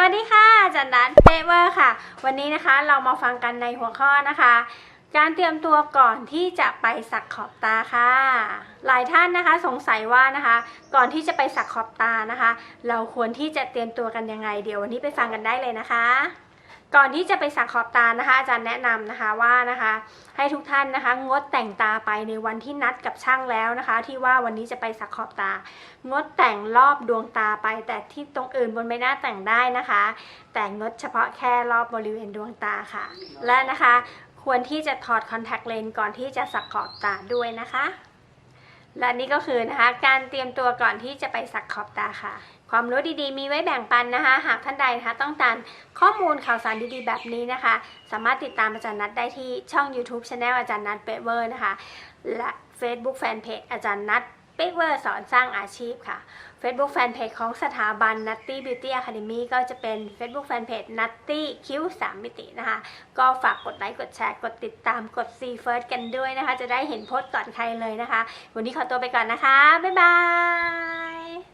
วัสดีค่ะอาจันนัทเปเวอร์ค่ะ วันนี้นะคะเรามาฟังกันในหัวข้อนะคะ การเตรียมตัวก่อนที่จะไปสักขอบตาค่ะ หลายท่านนะคะสงสัยว่านะคะ ก่อนที่จะไปสักขอบตานะคะ เราควรที่จะเตรียมตัวกันยังไง เดี๋ยววันนี้ไปฟังกันได้เลยนะคะ ก่อนที่จะไปสักขอบตานะคะ อาจารย์แนะนำนะคะว่านะคะ ให้ทุกท่านนะคะ งดแต่งตาไปในวันที่นัดกับช่างแล้วนะคะ ที่ว่าวันนี้จะไปสักขอบตา งดแต่งรอบดวงตาไป แต่ที่ตรงอื่นบนใบหน้าแต่งได้นะคะ แต่งดเฉพาะแค่รอบบริเวณดวงตาค่ะ และนะคะ ควรที่จะถอดคอนแทคเลนส์ก่อนที่จะสักขอบตาด้วยนะคะ และนี่ก็คือนะคะ การเตรียมตัวก่อนที่จะไปสักขอบตาค่ะ ความรู้ดีๆ มีไว้แบ่งปันนะคะ หากท่านใดนะคะต้องการข้อมูลข่าวสารดีๆ แบบนี้นะคะ สามารถติดตามอาจารย์นัดได้ที่ช่อง YouTube Channel อาจารย์นัดเปเวอร์นะคะ และ Facebook Fanpage อาจารย์นัด เปเวอร์สอนสร้างอาชีพค่ะ Facebook Fanpage ของสถาบัน Nutty Beauty Academy ก็จะเป็น Facebook Fanpage Nutty คิ้ว3มิตินะคะ ก็ฝากกดไลค์กดแชร์กดติดตามกด See First กันด้วยนะคะ จะได้เห็นโพสต์ก่อนใครเลยนะคะ วันนี้ขอตัวไปก่อนนะคะ บ๊ายบาย